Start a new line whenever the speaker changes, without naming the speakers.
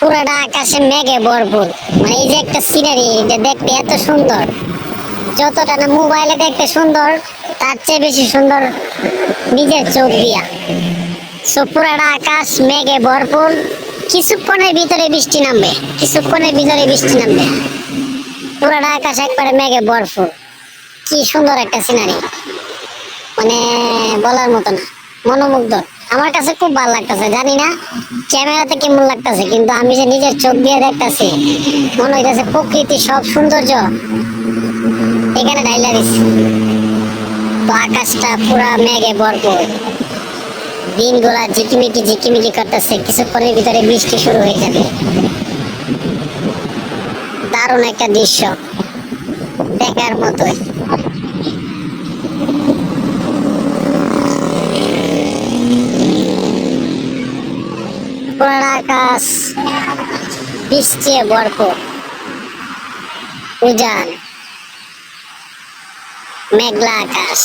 পুরাটা আকাশে মেঘে ভরপুর। মানে এই যে একটা সিনারি এটা দেখতে এত সুন্দর। যতটা না মোবাইলে দেখতে সুন্দর, তার চেয়ে বেশি সুন্দর নিজের চোখ দিয়া। সো পুরাটা আকাশ মেঘে ভরপুর। কিছুক্ষণের ভিতরে বৃষ্টি নামবে। কিছুক্ষণের ভিতরে বৃষ্টি নামবে। পুরাটা আকাশ একবারে মেঘে ভরপুর। কি সুন্দর একটা সিনারি মানে বলার মতো না। মনোমুগ্ধ। আমার কাছে খুব ভালো লাগতেছে, জানি না ক্যামেরাতে কেমন লাগতেছে, কিন্তু আমি যে নিজের চোখ দিয়ে দেখতেছি, মনে হইতেছে প্রকৃতি সব সৌন্দর্য এখানে ডাইলা দিচ্ছে তো আকাশটা পুরা মেঘে ভরপুর। দিনগুলা ঝিকিমিকি ঝিকিমিকি করতেছে, কিছুক্ষণের ভিতরে বৃষ্টি শুরু হয়ে যাবে। দারুণ একটা দৃশ্য, দেখার মতোই। পুরা আকাশ বৃষ্টি ভরপুর উজান মেঘলা আকাশ।